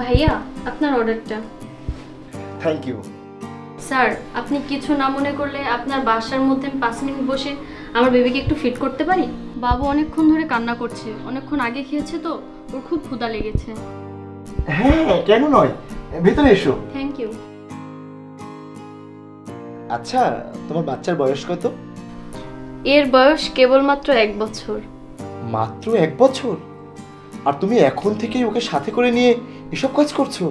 ভাইয়া আপনার অর্ডারটা। থ্যাংক ইউ স্যার আপনি কিছু না মনে করলে আপনার বাসার মধ্যে আমি পাঁচ মিনিট বসে আমার বেবিকে একটু ফিট করতে পারি? বাবু অনেকক্ষণ ধরে কান্না করছে। অনেকক্ষণ আগে খেয়েছে তো ওর খুব ক্ষুধা লেগেছে। হ্যাঁ কেন নয়? ভেতরে এসো। থ্যাংক ইউ আচ্ছা তোমার বাচ্চার বয়স কত? এর বয়স কেবলমাত্র এক বছর। মাত্র এক বছর? আর তুমি এখন থেকেই ওকে সাথে করে নিয়ে এসব কাজ করছ?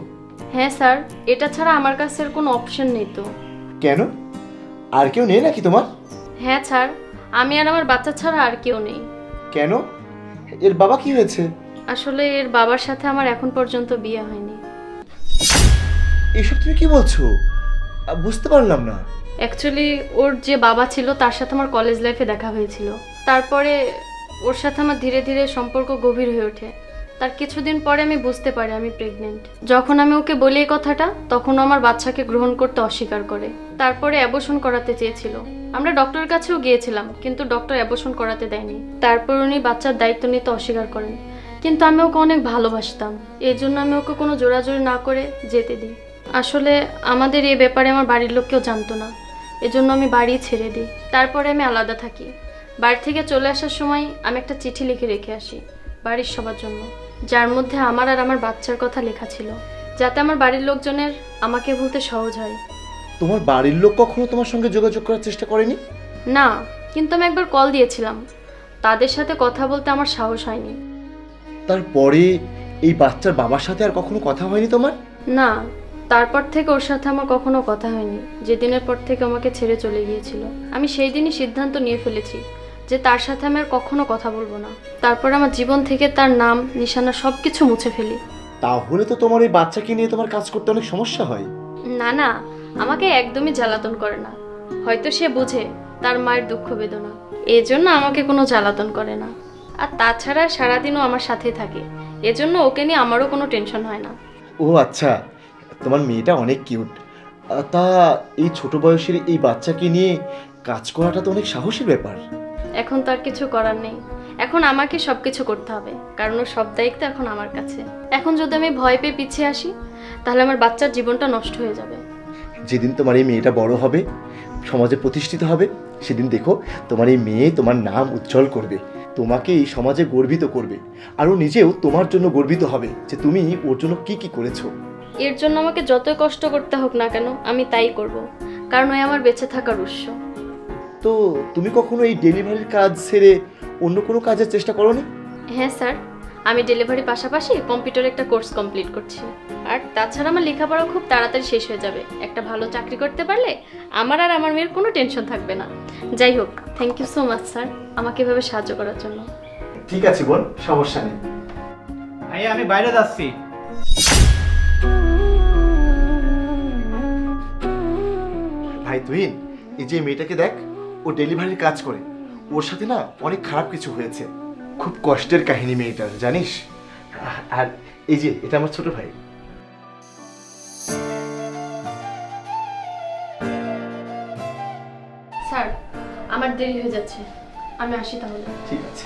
হ্যাঁ স্যার এটা ছাড়া আমার কাছে আর কোনো অপশন নেই তো। কেন? আর কেউ নেই নাকি তোমার? হ্যাঁ স্যার আমি আর আমার বাচ্চা ছাড়া আর কেউ নেই। কেন? এর বাবা কি হয়েছে? আসলে এর বাবার সাথে আমার এখন পর্যন্ত বিয়ে হয়নি। এসব তুমি কি বলছো? আ, বুঝতে পারলাম না। অ্যাকচুয়ালি ওর যে বাবা ছিল তার সাথে আমার কলেজ লাইফে দেখা হয়েছিল। তারপরে ওর সাথে আমার ধীরে ধীরে সম্পর্ক গভীর হয়ে ওঠে। তার কিছুদিন পরে আমি বুঝতে পারি আমি প্রেগনেন্ট যখন আমি ওকে বলি এই কথাটা, তখন আমার বাচ্চাকে গ্রহণ করতে অস্বীকার করে। তারপরে অ্যাবর্শন করাতে চেয়েছিল। আমরা ডক্টরের কাছেও গিয়েছিলাম, কিন্তু ডক্টর অ্যাবর্শন করাতে দেয়নি। তারপর উনি বাচ্চার দায়িত্ব নিতে অস্বীকার করেন। কিন্তু আমি ওকে অনেক ভালোবাসতাম। এই জন্য আমি ওকে কোনো জোরাজোরি না করে যেতে দিই। আসলে আমাদের এই ব্যাপারে আমার বাড়ির লোক কেউ জানতো না। এজন্য আমি বাড়ি ছেড়ে দিই। তারপরে আমি আলাদা থাকি। বাড়ি থেকে চলে আসার সময় আমি একটা চিঠি লিখে রেখে আসি বাড়ির সবার জন্য যার মধ্যে আমার আর আমার বাচ্চার কথা লেখা ছিল যাতে আমার বাড়ির লোকজনের আমাকে ভুলতে সহজ হয়। তোমার বাড়ির লোক কখনো তোমার সঙ্গে যোগাযোগ করার চেষ্টা করেনি? না কিন্তু আমি একবার কল দিয়েছিলাম। তাদের সাথে কথা বলতে আমার সাহস হয়নি। তারপরে এই বাচ্চার বাবার সাথে আর কখনো কথা হয়নি তোমার? না তারপর থেকে ওর সাথে আমার কখনো কথা হয়নি। যেদিনের পর থেকে আমাকে ছেড়ে চলে গিয়েছিল আমি সেই দিনই সিদ্ধান্ত নিয়ে ফেলেছি। যে তার সাথে আমি আর কখনো কথা বলব না। তারপর আমার জীবন থেকে তার নাম নিশানা সব কিছু মুছে ফেলি। তাহলে তো তোমার এই বাচ্চাকে নিয়ে তোমার কাজ করতে অনেক সমস্যা হয়। না না আমাকে একদমই জ্বালাতন করে না। হয়তো সে বুঝে তার মায়ের দুঃখ বেদনা। এই জন্য আমাকে কোনো জ্বালাতন করে না। আর তাছাড়া সারাদিনও আমার সাথে থাকে। এজন্য ওকে নিয়ে আমারও কোনো টেনশন হয় না। ও আচ্ছা তোমার মেয়েটা অনেক কিউট। তা এই ছোট বয়সের এই বাচ্চাকে নিয়ে কাজ করাটা তো অনেক সাহসী ব্যাপার। এখন তার কিছু করার নেই। এখন আমাকে সব কিছু করতে হবে কারণ ওর সব দায়িত্ব এখন আমার কাছে। এখন যদি আমি ভয় পেয়ে পিছিয়ে আসি তাহলে আমার বাচ্চার জীবনটা নষ্ট হয়ে যাবে। যেদিন তোমার এই মেয়েটা বড় হবে সমাজে প্রতিষ্ঠিত হবে সেদিন দেখো তোমার এই মেয়ে তোমার নাম উজ্জ্বল করবে। তোমাকে এই সমাজে গর্বিত করবে। আর ও নিজেও তোমার জন্য গর্বিত হবে যে তুমি ওর জন্য কি কি করেছ। এর জন্য আমাকে যতই কষ্ট করতে হোক না কেন আমি তাই করব। কারণ ওই আমার বেঁচে থাকার উৎস। তো তুমি কখনো এই ডেলিভারির কাজ ছেড়ে অন্য কোনো কাজের চেষ্টা করোনি? হ্যাঁ স্যার। আমি ডেলিভারির পাশাপাশি কম্পিউটারে একটা কোর্স কমপ্লিট করছি। আর তাছাড়া আমার লেখাপড়া খুব তাড়াতাড়ি শেষ হয়ে যাবে। একটা ভালো চাকরি করতে পারলে আমার আর আমার মেয়ের কোনো টেনশন থাকবে না। যাই হোক thank you so much sir আমাকে এভাবে সাহায্য করার জন্য। ঠিক আছে বোন সমস্যা নেই। ভাইয়া আমি বাইরে যাচ্ছি। ভাই তুহিন এই যে মেয়েটাকে দেখ। ও ডেলিভারির কাজ করে। ওর সাথে না অনেক খারাপ কিছু হয়েছে। খুব কষ্টের কাহিনী মেয়েটার জানিস? আর এই যে এটা আমার ছোট ভাই। স্যার আমার দেরি হয়ে যাচ্ছে। আমি আসি তাহলে। ঠিক আছে।